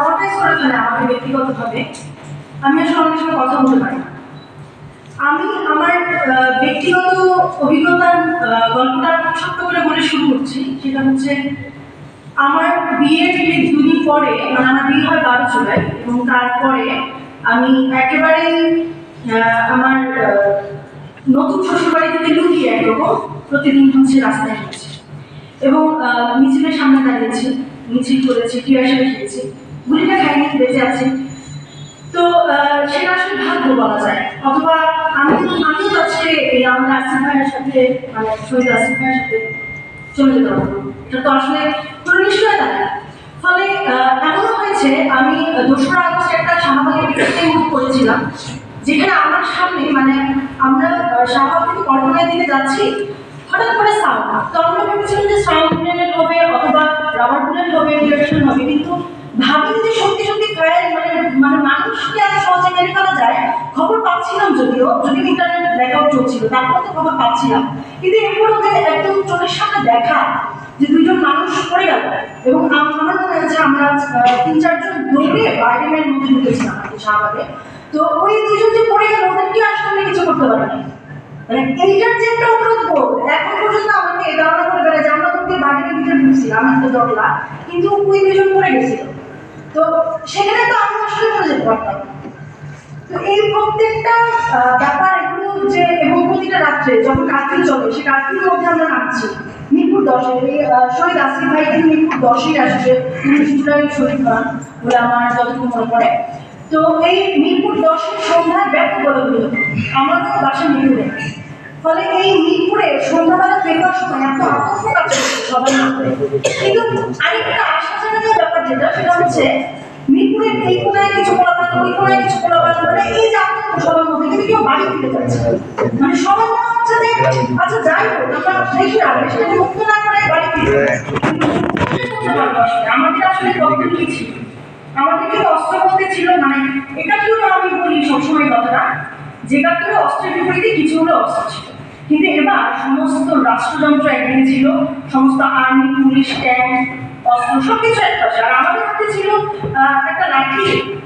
আমাকে ব্যক্তিগতভাবে আমি আসলে সময় কথা বলতে পারি আমি আমার ব্যক্তিগত অভিজ্ঞতার গল্পটা ছোট্ট করে বলে শুরু করছি। সেটা হচ্ছে আমার বিয়ের ঠিক দুদিন পরে মানে আমার বিয়ে হয় বারো জুলাই এবং তারপরে আমি একেবারেই আহ, আমার নতুন শ্বশুরবাড়ি থেকে লুকিয়ে একরকম প্রতিদিন হচ্ছে রাস্তায় হেঁটেছি এবং মিছিলের সামনে দাঁড়িয়েছি। মিছিল করেছি টিয়ারশাল খেয়েছি, গুলিটা খাইনি বেঁচে আছে তো সেটা আসলে ভাগ্য বলা যায়। অথবা আমি আমিও আজকে এই আমরা আসিফ ভাইয়ের সাথে মানে শহীদ আসিফ ভাইয়ের সাথে চলে যেতে পারব এটা তো আসলে কোনো নিশ্চয়তা নেই ফলে এমনও হয়েছে, আমি দোসরা আগস্ট একটা শাহবাগের বিরুদ্ধে করেছিলাম যেখানে আমার সামনে মানে আমরা শাহবাগ থেকে কল্পনায় দিকে যাচ্ছি হঠাৎ করে সাউন্ড। তো আমরা ভেবেছিলাম যে হবে অথবা রাবার বুলেট হবে ডিরেকশন হবে, কিন্তু ভাবিনি যে সত্যি সত্যি মানে মানে মানুষকে সহজে যায়, খবর পাচ্ছিলাম যদিও যদি ইন্টারনেট ব্ল্যাকআউট চলছিল, তারপর তো খবর পাচ্ছিলাম। কিন্তু যে একদম চোখের সামনে দেখা যে দুইজন মানুষ পড়ে গেল। এবং আমার মনে হচ্ছে আমরা তিন চারজন দৌড়ে বাইরের মধ্যে ঢুকেছিলাম কি তো ওই দুজন যে পড়ে গেল ওদেরকে আসলে আমি কিছু করতে পারিনি? মানে এইটার যে একটা অনুরোধ বোধ এখন পর্যন্ত আমাকে এই ধারণা করে বেড়ায় যে আমরা তোকে বাড়িতে ভিতরে ঢুকছিলাম একটা জটলা, কিন্তু ওই দুজন পড়ে গেছিল। তো সেখানে তো আমি আসলে পড়ে যেতে পারতাম তো এই প্রত্যেকটা ব্যাপার, এগুলো যে, এবং প্রতিটা রাত্রে যখন কার্ফিউ চলে সে কার্ফিউর মধ্যে আমরা নাচছি মিরপুর দশে শহীদ আসিফ ভাই কিন্তু মিরপুর দশেই আসছে, উনিশ জুলাই শহীদ বলে আমার যতটুকু মনে পড়ে। তো এই মিরপুর দশের সন্ধ্যায় ব্যাপক বলে আমার তো বাসা মিরপুরে। ফলে এই মিরপুরে সন্ধ্যাবেলা ফেরবার সময় এত আতঙ্ক কাজ করছে সবার মধ্যে। কিন্তু আরেকটা আশাজনক ব্যাপার যেটা, সেটা হচ্ছে মিরপুরের এই কোনায় কিছু পোলাপান, ওই কোনায় কিছু পোলাপান মানে এই যে আতঙ্ক সবার মধ্যে, কিন্তু কেউ বাড়ি ফিরে যাচ্ছে মানে সবার মনে হচ্ছে যে আচ্ছা যাই হোক, আমরা দেখি না সেটা মুক্ত না করে বাড়ি ফিরে আমাদের আসলে বক্তব্য কি ছিল? আমাদের কিন্তু অস্ত্র বলতে ছিল মানে এটা কেউ আমি বলি সবসময় কথাটা? যে একাত্তরে অস্ত্রের বিপরীতে কিছু হলে অস্ত্র ছিল। কিন্তু এবার সমস্ত রাষ্ট্রযন্ত্র একদিকে ছিল সমস্ত আর্মি পুলিশ ট্যাঙ্ক অস্ত্র সব কিছু এক পাশে আর আমাদের হাতে ছিল একটা লাঠি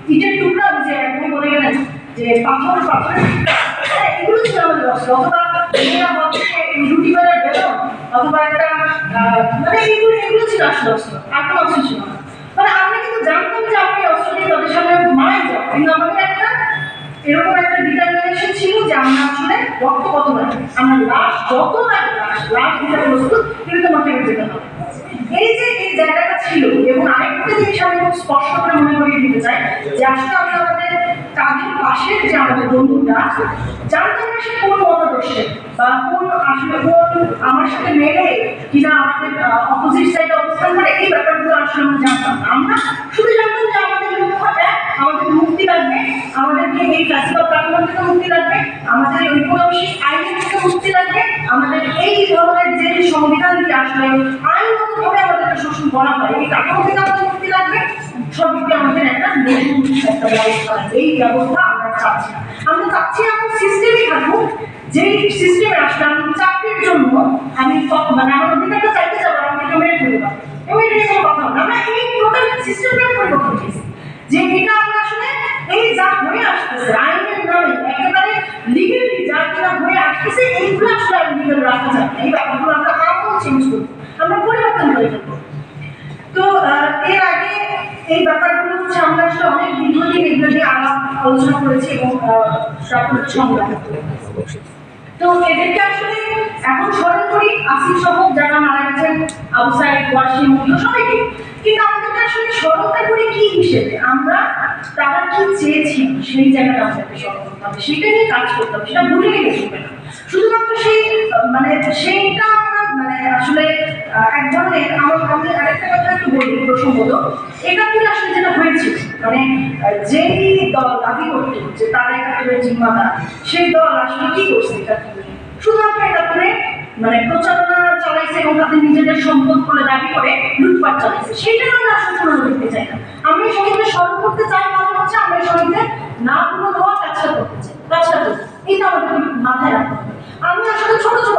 ইটের টুকরা যে আপনি বলে গেলেন যে পাথর পাথরের হ্যাঁ, এগুলো ছিল আমাদের অস্ত্র। অথবা অথবা একটা মানে এগুলো ছিল আর কোনো ছিল না। মানে আমরা কিন্তু জানতাম যে আপনি কিন্তু একটা এরকম একটা ডিটারমিনেশন ছিল যে আমরা আসলে রক্ত কত লাগে আমরা লাশ, যত লাগে লাশ লাশ দিতে প্রস্তুত, কিন্তু তোমাকে যেতে হবে। এই যে এই জায়গাটা ছিল, এবং আরেকটা জিনিস আমি খুব স্পষ্ট করে মনে করিয়ে দিতে চাই, যে আসলে আমরা আমাদের কাঁধের পাশের যে আমাদের বন্ধুটা জানতাম না সে কোন মতাদর্শে বা কোন আসলে কোন আমার সাথে মেলে কিনা আমাদের অপোজিট সাইডে অবস্থান করে, এই ব্যাপারগুলো আসলে আমরা জানতাম আমরা শুধু জানতাম যে আমাদের লক্ষ্য এক আমাদের মুক্তি লাগবে আমাদেরকে এই ক্লাসিক্যাল প্ল্যাটফর্ম থেকে মুক্তি লাগবে, আমাদের ঐক্যবংশিক আইনের থেকে মুক্তি লাগবে, আমাদের এই ধরনের যে সংবিধানটি আসলে আইনগতভাবে আমাদেরকে শোষণ করা হয়, এই কাঠামো থেকে আমাদের মুক্তি লাগবে, সবদিকে আমাদের একটা নতুন একটা ব্যবস্থা এই ব্যবস্থা আমরা চাচ্ছি। আমরা চাচ্ছি এমন সিস্টেমই থাকুক, যেই সিস্টেমে আসলে চাকরির জন্য আমি মানে আমার অধিকারটা চাইতে যাব আমাকে মেরে ফেলতে এবং এটা কোনো কথা না। আমরা এই টোটাল সিস্টেমটা পরিবর্তন চেয়েছি যে এটা আমরা আসলে এই যা হয়ে আসতেছে আইনের নামে একেবারে লিগেলি যা কিনা হয়ে আসতেছে এইগুলো আসলে আর লিগেল রাখা যাবে না এই ব্যাপারগুলো আমরা আরও চেঞ্জ করব আমরা পরিবর্তন করে ফেলব তো আহ, এর আগে এই ব্যাপারগুলো হচ্ছে আমরা আসলে অনেক দীর্ঘদিন এগুলো নিয়ে আলাপ আলোচনা করেছি এবং সংগ্রাম তো এদেরকে আসলে এখন স্মরণ করি, আসিফ সহ যারা মারা গেছেন আউটসাইড ওয়াশিং মুখলো সবাইকে। কিন্তু আমাদেরকে আসলে স্মরণটা করি কি হিসেবে? আমরা, তারা কি চেয়েছি সেই জায়গাটা আমাদেরকে স্মরণ করতে হবে সেটা নিয়ে কাজ করতে হবে, সেটা ভুলে গেলে চলবে না। শুধুমাত্র সেই মানে সেইটা আমরা মানে আসলে এক ধরনের, আমার, আমি আরেকটা কথা মানে করতো, যে দল আসলে কি করছে একাত্তরে মানে প্রচারণা চালাইছে এবং তাদের নিজেদের সম্পদ বলে দাবি করে লুটপাট চালাইছে সেটা আমরা আসলে দেখতে চাই না। আমরা শহীদদের স্মরণ করতে চাই মানে হচ্ছে আমরা শহীদদের না পুরো হওয়া কাজটা করতে চাই কাজটা করতে এটা আমাদের মাথায় রাখতে হবে। আমি আসলে ছোট ছোট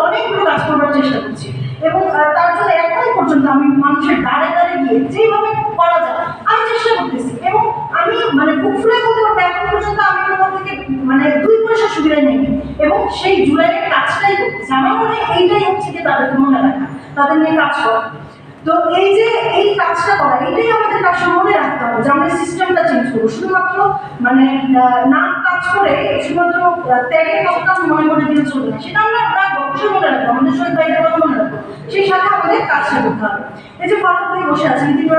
সেই জুলাইয়ের কাজটাই করতেছি। আমার মনে হয় এইটাই হচ্ছে যে তাদেরকে মনে রাখা। তাদের নিয়ে কাজ করা। তো এই যে এই কাজটা করা এটাই আমাদের কাছে মনে রাখতে হবে যে আমরা সিস্টেমটা চেঞ্জ করব। শুধুমাত্র মানে না কাজ করে শুধুমাত্র ত্যাগের কথাটা মনে করে দিলে চলবে না। সেটা আমরা রাখব অবশ্যই মনে রাখব, আমাদের শহীদ ভাইদের কথা মনে রাখব। সেই সাথে আমাদের কাজটা করতে হবে। এই যে ফারুক ভাই বসে আছেন তিনি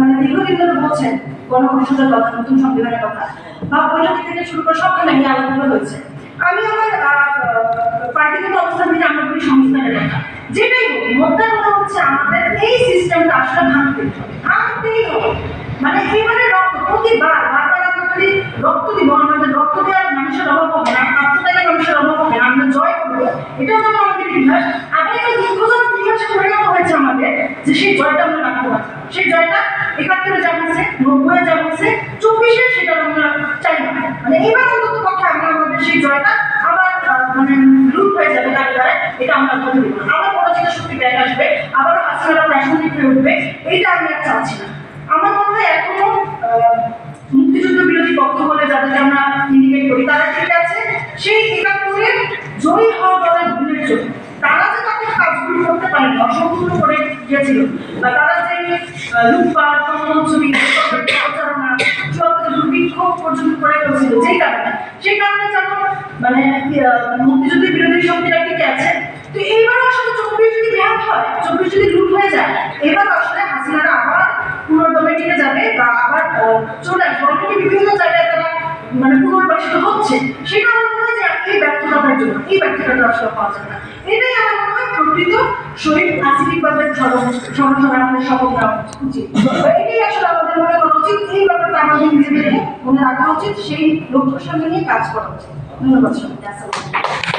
মানে দীর্ঘদিন ধরে বলছেন, গণপরিষদের কথা, নতুন সংবিধানের কথা। বা বৈঠক থেকে শুরু করে সবখানে আলোচনা হয়েছে। আমি আমার পার্টিগত অবস্থান থেকে আমরা বলি সংস্থানের কথা যেটাই হোক মোদ্দা কথা হচ্ছে আমাদের এই সিস্টেমটা আসলে ভাঙতে ভাঙতেই হবে। মানে এবারে রক্ত প্রতিবার বারবার আমরা খালি রক্ত দিব, আমাদের রক্ত দেওয়ার মানুষের অভাব হবে না আত্মত্যাগের মানুষের অভাব হবে আমরা জয় করব। এটাও যেন আমাদের ইতিহাস, আবার একটা দুঃখজনক ইতিহাসে পরিণত হয়েছে আমাদের, যে সেই জয়টা আমরা রাখতে পারছি সেই জয়টা একাত্তরে হয়েছে নব্বই হয়েছে চব্বিশে সেটা আমরা চাই না। মানে এইবার মুক্তিযুদ্ধ বিরোধী পক্ষ বলে যাদেরকে আমরা ইন্ডিকেট করি, তারা ঠিক আছে, সেই একাত্তরে জয়ী হওয়া দলের ভুলের জন্য। তারা যে তাদের কাজগুলো করতে পারেনি অসম্পূর্ণ করে গিয়েছিল। বা তারা যে লুটপাট কর্মচুরি প্রচারণা পর্যন্ত করে ফেলছিল, যেই কারণে। সেই কারণে যেন মানে মুক্তিযুদ্ধের বিরোধী শক্তিরা টিকে আছে। তো এইবার এটাই আমার মনে হয় প্রকৃত শহীদ আসিফিকবাদের সংগঠন আমাদের শপথ নেওয়া উচিত। এটাই আসলে আমাদের মনে করা উচিত। এই ব্যাপারটা আমাদের নিজেদেরকে মনে রাখা উচিত। সেই লক্ষ্য সামনে নিয়ে কাজ করা উচিত। ধন্যবাদ সবাইকে।